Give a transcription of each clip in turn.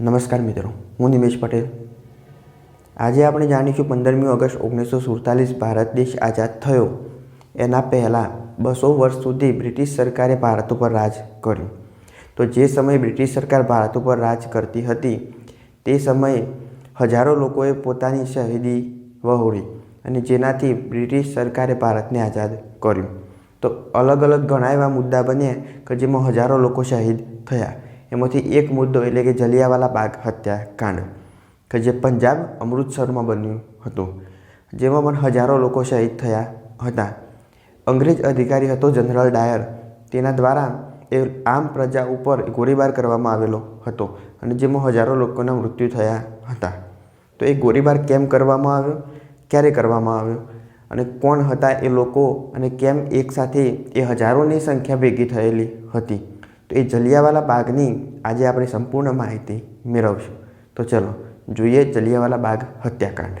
નમસ્કાર મિત્રો, હું નિમેશ પટેલ. આજે આપણે જાણીશું પંદરમી ઓગસ્ટ ઓગણીસો સુડતાલીસ ભારત દેશ આઝાદ થયો. એના પહેલાં બસો વર્ષ સુધી બ્રિટિશ સરકારે ભારત ઉપર રાજ કર્યું. તો જે સમયે બ્રિટિશ સરકાર ભારત ઉપર રાજ કરતી હતી, તે સમયે હજારો લોકોએ પોતાની શહીદી વહોળી અને જેનાથી બ્રિટિશ સરકારે ભારતને આઝાદ કર્યું. તો અલગ અલગ ઘણા એવા મુદ્દા બન્યા કે જેમાં હજારો લોકો શહીદ થયા. એમાંથી એક મુદ્દો એટલે કે જલિયાવાલા બાગ હત્યાકાંડ, કે જે પંજાબ અમૃતસરમાં બન્યું હતું, જેમાં પણ હજારો લોકો શહીદ થયા હતા. અંગ્રેજ અધિકારી હતો જનરલ ડાયર. તેના દ્વારા એ આમ પ્રજા ઉપર ગોળીબાર કરવામાં આવેલો હતો અને જેમાં હજારો લોકોના મૃત્યુ થયા હતા. તો એ ગોળીબાર કેમ કરવામાં આવ્યો? ક્યારે કરવામાં આવ્યો? અને કોણ હતા એ લોકો? અને કેમ એકસાથે એ હજારોની સંખ્યા ભેગી થયેલી હતી? તો એ જલિયાવાલા બાગની આજે આપણે સંપૂર્ણ માહિતી મેળવશું. તો ચલો, જોઈએ જલિયાવાલા બાગ હત્યાકાંડ.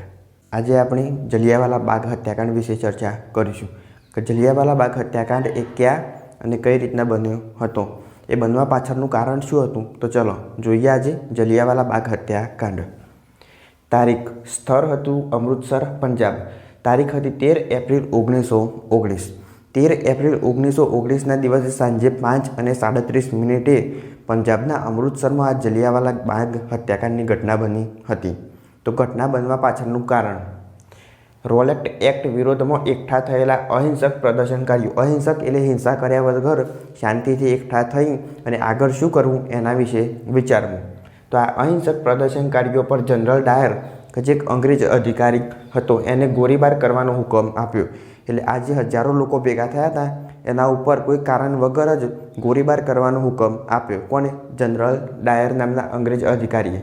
આજે આપણે જલિયાવાલા બાગ હત્યાકાંડ વિશે ચર્ચા કરીશું કે જલિયાવાલા બાગ હત્યાકાંડ એ ક્યાં અને કઈ રીતના બન્યો હતો? એ બનવા પાછળનું કારણ શું હતું? તો ચલો, જોઈએ આજે જલિયાવાલા બાગ હત્યાકાંડ. તારીખ, સ્થળ હતું અમૃતસર, પંજાબ. તારીખ હતી તેર એપ્રિલ ઓગણીસો ઓગણીસ. તેર એપ્રિલ ઓગણીસો ઓગણીસના દિવસે સાંજે પાંચ અને સાડત્રીસ મિનિટે પંજાબના અમૃતસરમાં આ જલિયાવાલા બાગ હત્યાકાંડની ઘટના બની હતી. તો ઘટના બનવા પાછળનું કારણ. રોલેક્ટ એક્ટ વિરોધમાં એકઠા થયેલા અહિંસક પ્રદર્શનકારીઓ, અહિંસક એટલે હિંસા કર્યા વગર શાંતિથી એકઠા થઈ અને આગળ શું કરવું એના વિશે વિચારવું. તો આ અહિંસક પ્રદર્શનકારીઓ પર જનરલ ડાયર, કે જે એક અંગ્રેજ અધિકારી હતો, એને ગોળીબાર કરવાનો હુકમ આપ્યો. એટલે આજે હજારો લોકો ભેગા થયા હતા, એના ઉપર કોઈ કારણ વગર જ ગોળીબાર કરવાનો હુકમ આપ્યો. કોને જનરલ ડાયર નામના અંગ્રેજ અધિકારીએ.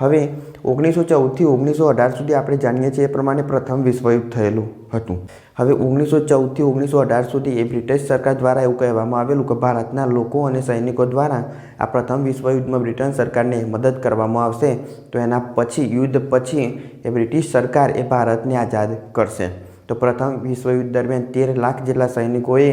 હવે ઓગણીસો ચૌદથી ઓગણીસો અઢાર સુધી આપણે જાણીએ છીએ એ પ્રમાણે પ્રથમ વિશ્વયુદ્ધ થયેલું હતું. હવે ઓગણીસો ચૌદથી ઓગણીસો અઢાર સુધી એ બ્રિટિશ સરકાર દ્વારા એવું કહેવામાં આવેલું કે ભારતના લોકો અને સૈનિકો દ્વારા આ પ્રથમ વિશ્વયુદ્ધમાં બ્રિટન સરકારને મદદ કરવામાં આવશે, તો એના પછી, યુદ્ધ પછી એ બ્રિટિશ સરકાર એ ભારતને આઝાદ કરશે. તો પ્રથમ વિશ્વયુદ્ધ દરમિયાન તેર લાખ જેટલા સૈનિકોએ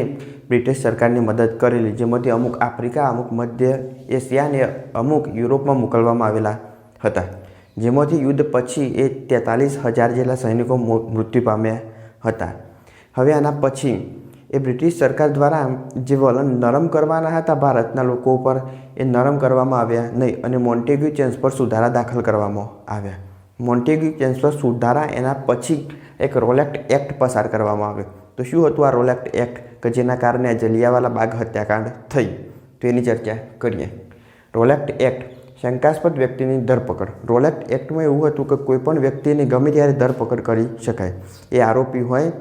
બ્રિટિશ સરકારની મદદ કરેલી, જેમાંથી અમુક આફ્રિકા, અમુક મધ્ય એશિયા અને અમુક યુરોપમાં મોકલવામાં આવેલા હતા. જેમાંથી યુદ્ધ પછી એ તેતાલીસ હજાર જેટલા સૈનિકો મૃત્યુ પામ્યા હતા. હવે આના પછી એ બ્રિટિશ સરકાર દ્વારા જે વલણ નરમ કરવાના હતા ભારતના લોકો ઉપર, એ નરમ કરવામાં આવ્યા નહીં અને મોન્ટેગ્યુ ચેન્સ પર સુધારા દાખલ કરવામાં આવ્યા. મોન્ટેગ્યુ ચેન્સ પર સુધારા એના પછી એક રોલેક્ટ એક્ટ પસાર કરવામાં આવ્યો. તો શું હતું આ રોલેક્ટ એક્ટ? કે જેના કારણે આ જલિયાવાલા બાગ હત્યાકાંડ થઈ. તો એની ચર્ચા કરીએ. રોલેક્ટ એક્ટ શંકાસ્પદ વ્યક્તિની ધરપકડ. રોલેક્ટ એક્ટમાં એવું હતું કે કોઈપણ વ્યક્તિની ગમે ત્યારે ધરપકડ કરી શકાય. એ આરોપી હોય,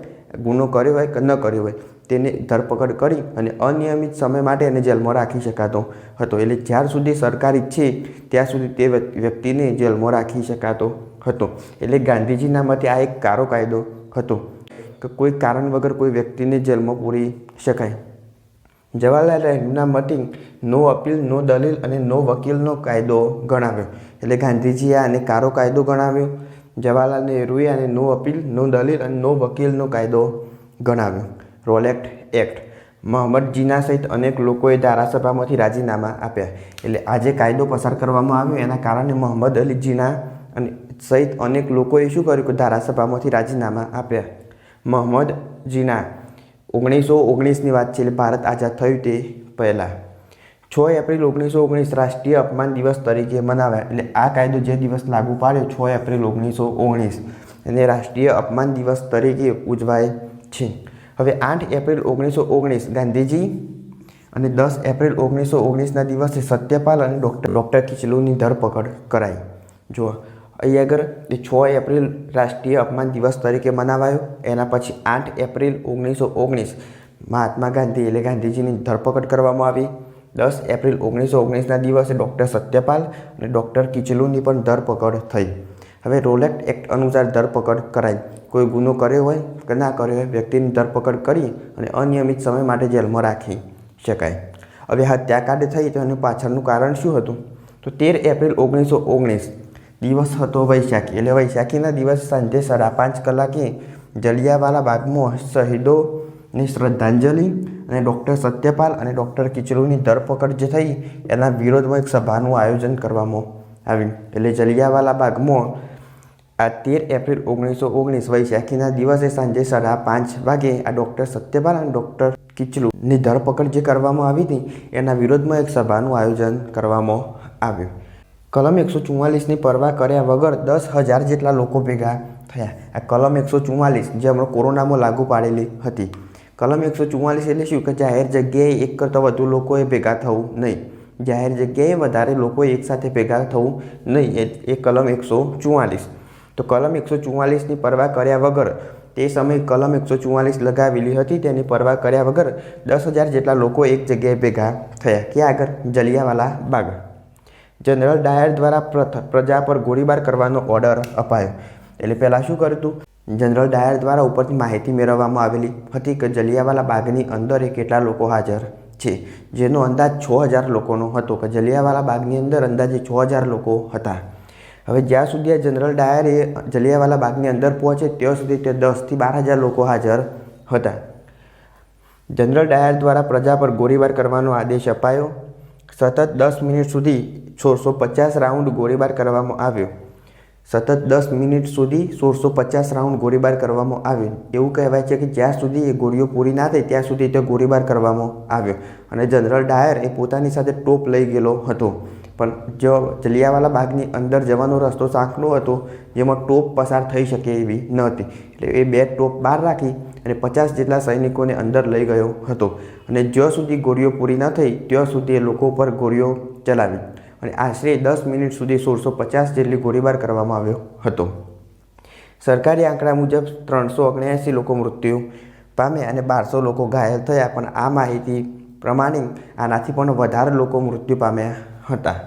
ગુનો કર્યો હોય કે ન કર્યો હોય તેની ધરપકડ કરી અને અનિયમિત સમય માટે એને જેલમાં રાખી શકાતો હતો. એટલે જ્યાર સુધી સરકાર ઈચ્છે ત્યાં સુધી તે વ્યક્તિને જેલમાં રાખી શકાતો હતો. એટલે ગાંધીજીના મતે આ એક કારો કાયદો હતો કે કોઈ કારણ વગર કોઈ વ્યક્તિને જેલમાં પૂરી શકાય. જવાહરલાલ નહેરુના મતે નો અપીલ, નો દલીલ અને નો વકીલનો કાયદો ગણાવ્યો. એટલે ગાંધીજીએ આને કારો કાયદો ગણાવ્યો, જવાહરલાલ નહેરુએ આને નો અપીલ, નો દલીલ અને નો વકીલનો કાયદો ગણાવ્યો. Rowlatt act. મોહમ્મદ જીના સહિત અનેક લોકોએ ધારાસભામાંથી રાજીનામા આપ્યા. એટલે આજે કાયદો પસાર કરવામાં આવ્યો. એના કારણે મોહમ્મદ અલી જીના અને, સહિત અનેક લોકોએ શું કર્યું કે ધારાસભામાંથી રાજીનામા આપ્યા. મોહમ્મદ જીના ઓગણીસો ઓગણીસની વાત છે એટલે ભારત આઝાદ થયું તે પહેલાં. છ એપ્રિલ ઓગણીસો ઓગણીસ રાષ્ટ્રીય અપમાન દિવસ તરીકે મનાવાય. એટલે આ કાયદો જે દિવસ લાગુ પાડ્યો છ એપ્રિલ ઓગણીસો ઓગણીસ. એને રાષ્ટ્રીય અપમાન દિવસ તરીકે ઉજવાય છે. હવે આઠ એપ્રિલ ઓગણીસો ઓગણીસ ગાંધીજી અને દસ એપ્રિલ ઓગણીસો ઓગણીસના દિવસે સત્યપાલ અને ડૉક્ટર ડૉક્ટર કિચલુની ધરપકડ કરાઈ. જો અહીં આગળ એ છ એપ્રિલ રાષ્ટ્રીય અપમાન દિવસ તરીકે મનાવાયો, એના પછી આઠ એપ્રિલ ઓગણીસો ઓગણીસ મહાત્મા ગાંધી એટલે ગાંધીજીની ધરપકડ કરવામાં આવી. દસ એપ્રિલ ઓગણીસો ઓગણીસના દિવસે ડૉક્ટર સત્યપાલ અને ડૉક્ટર કિચલુની પણ ધરપકડ થઈ. હવે રોલેક્ટ એક્ટ અનુસાર ધરપકડ કરાઈ. કોઈ ગુનો કર્યો હોય કે ના કર્યો હોય, વ્યક્તિની ધરપકડ કરી અને અનિયમિત સમય માટે જેલમાં રાખી શકાય. હવે હત્યાકાંડ થઈ તો એનું પાછળનું કારણ શું હતું? તો તેર એપ્રિલ ઓગણીસો ઓગણીસ, દિવસ હતો વૈશાખી. એટલે વૈશાખીના દિવસ સાંજે સાડા પાંચ કલાકે જલિયાવાલા બાગમાં શહીદોની શ્રદ્ધાંજલિ અને ડૉક્ટર સત્યપાલ અને ડૉક્ટર કિચલુની ધરપકડ જે થઈ, એના વિરોધમાં એક સભાનું આયોજન કરવામાં આવ્યું. એટલે જલિયાવાલા બાગમાં આ તેર એપ્રિલ ઓગણીસો ઓગણીસ વૈશાખીના દિવસે સાંજે સાડા પાંચ વાગે આ ડૉક્ટર સત્યપાલ અને ડૉક્ટર કિચલુની ધરપકડ જે કરવામાં આવી હતી, એના વિરોધમાં એક સભાનું આયોજન કરવામાં આવ્યું. કલમ એકસો ચુમ્માલીસની પરવા કર્યા વગર દસ હજાર જેટલા લોકો ભેગા થયા. આ કલમ એકસો ચુમ્માલીસ જે હમણાં કોરોનામાં લાગુ પાડેલી હતી. કલમ એકસો ચુમ્માલીસ એટલે શું? કે જાહેર જગ્યાએ એક કરતાં વધુ લોકોએ ભેગા થવું નહીં. જાહેર જગ્યાએ વધારે લોકોએ એકસાથે ભેગા થવું નહીં. એ કલમ એકસો ચુમ્માલીસ તો કલમ એકસો ચુમ્માલીસની પરવા કર્યા વગર તે સમયે કલમ એકસો ચુમ્માલીસ લગાવેલી હતી. તેની પરવા કર્યા વગર દસ હજાર જેટલા લોકો એક જગ્યાએ ભેગા થયા. ક્યાં આગળ? જલિયાવાલા બાગ. જનરલ ડાયર દ્વારા પ્રજા પર ગોળીબાર કરવાનો ઓર્ડર અપાયો. એટલે પહેલાં શું કર્યું હતું જનરલ ડાયર દ્વારા ઉપરથી માહિતી મેળવવામાં આવેલી હતી કે જલિયાવાલા બાગની અંદર કેટલા લોકો હાજર છે. જેનો અંદાજ છ હજાર લોકોનો હતો કે જલિયાવાલા બાગની અંદર અંદાજે છ હજાર લોકો હતા. હવે જ્યાં સુધી આ જનરલ ડાયર એ જલિયાવાલા બાગની અંદર પહોંચે ત્યાં સુધી તે દસથી બાર હજાર લોકો હાજર હતા. જનરલ ડાયર દ્વારા પ્રજા પર ગોળીબાર કરવાનો આદેશ અપાયો. સતત દસ મિનિટ સુધી સોળસો પચાસ રાઉન્ડ ગોળીબાર કરવામાં આવ્યો. સતત દસ મિનિટ સુધી સોળસો પચાસ રાઉન્ડ ગોળીબાર કરવામાં આવ્યો. એવું કહેવાય છે કે જ્યાં સુધી એ ગોળીઓ પૂરી ના થઈ ત્યાં સુધી તે ગોળીબાર કરવામાં આવ્યો. અને જનરલ ડાયર એ પોતાની સાથે ટોપ લઈ ગયેલો હતો. પણ જો જલિયાવાલા બાગની અંદર જવાનો રસ્તો સાંકડો હતો, જેમાં ટોપ પસાર થઈ શકે એવી ન હતી. એટલે એ બે ટોપ બહાર રાખી અને પચાસ જેટલા સૈનિકોને અંદર લઈ ગયો હતો. અને જ્યાં સુધી ગોળીઓ પૂરી ન થઈ, ત્યાં સુધી એ લોકો પર ગોળીઓ ચલાવી. અને આશરે દસ મિનિટ સુધી સોળસો પચાસ જેટલી ગોળીબાર કરવામાં આવ્યો હતો. સરકારી આંકડા મુજબ ત્રણસો ઓગણ્યાસી લોકો મૃત્યુ પામ્યા અને બારસો લોકો ઘાયલ થયા, પણ આ માહિતી પ્રમાણે આનાથી પણ વધારે લોકો મૃત્યુ પામ્યા હતા.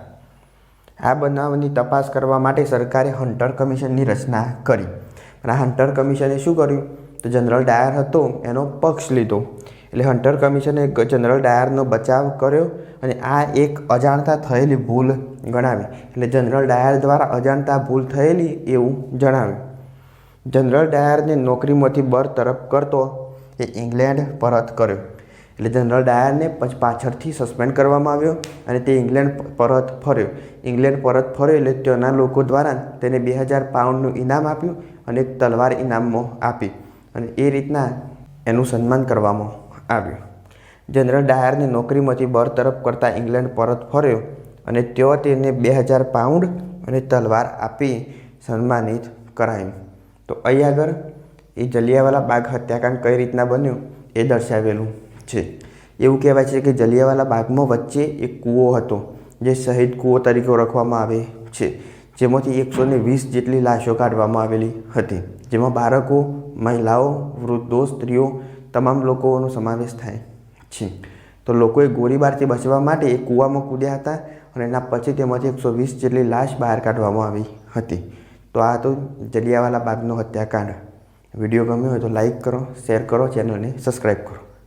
આ બનાવની તપાસ કરવા માટે સરકારે હન્ટર કમિશનની રચના કરી. અને આ હન્ટર કમિશને શું કર્યું? તો જનરલ ડાયર હતો, એનો પક્ષ લીધો. એટલે હન્ટર કમિશને જનરલ ડાયરનો બચાવ કર્યો અને આ એક અજાણતા થયેલી ભૂલ ગણાવી. એટલે જનરલ ડાયર દ્વારા અજાણતા ભૂલ થયેલી એવું જણાવ્યું. જનરલ ડાયરને નોકરીમાંથી બરતરફ કરતો એ ઇંગ્લેન્ડ પરત કર્યો. એટલે જનરલ ડાયરને પછી પાછળથી સસ્પેન્ડ કરવામાં આવ્યો અને તે ઇંગ્લેન્ડ પરત ફર્યો. ઇંગ્લેન્ડ પરત ફર્યો એટલે ત્યાંના લોકો દ્વારા તેને બે હજાર પાઉન્ડનું ઇનામ આપ્યું અને એક તલવાર ઇનામમાં આપી. અને એ રીતના એનું સન્માન કરવામાં આવ્યું. જનરલ ડાયરને નોકરીમાંથી બરતરફ કરતાં ઇંગ્લેન્ડ પરત ફર્યો અને ત્યાં તેને બે હજાર પાઉન્ડ અને તલવાર આપી સન્માનિત કરાયું. તો અહીં આગળ એ જલિયાવાલા બાગ હત્યાકાંડ કઈ રીતના બન્યું એ દર્શાવેલું છે. એવું કહેવાય છે કે જલિયાવાલા બાગમાં વચ્ચે એક કૂવો હતો, જે શહીદ કૂવો તરીકે ઓળખવામાં આવે છે, જેમાંથી એકસો ને વીસ જેટલી લાશો કાઢવામાં આવેલી હતી, જેમાં બાળકો, મહિલાઓ, વૃદ્ધો, સ્ત્રીઓ, તમામ લોકોનો સમાવેશ થાય છે. તો લોકોએ ગોળીબારથી બચવા માટે એ કૂવામાં કૂદ્યા હતા અને એના પછી તેમાંથી એકસો વીસ જેટલી લાશ બહાર કાઢવામાં આવી હતી. તો આ તો જલિયાવાલા બાગનો હત્યાકાંડ. વીડિયો ગમ્યો હોય તો લાઈક કરો, શેર કરો, ચેનલને સબસ્ક્રાઈબ કરો.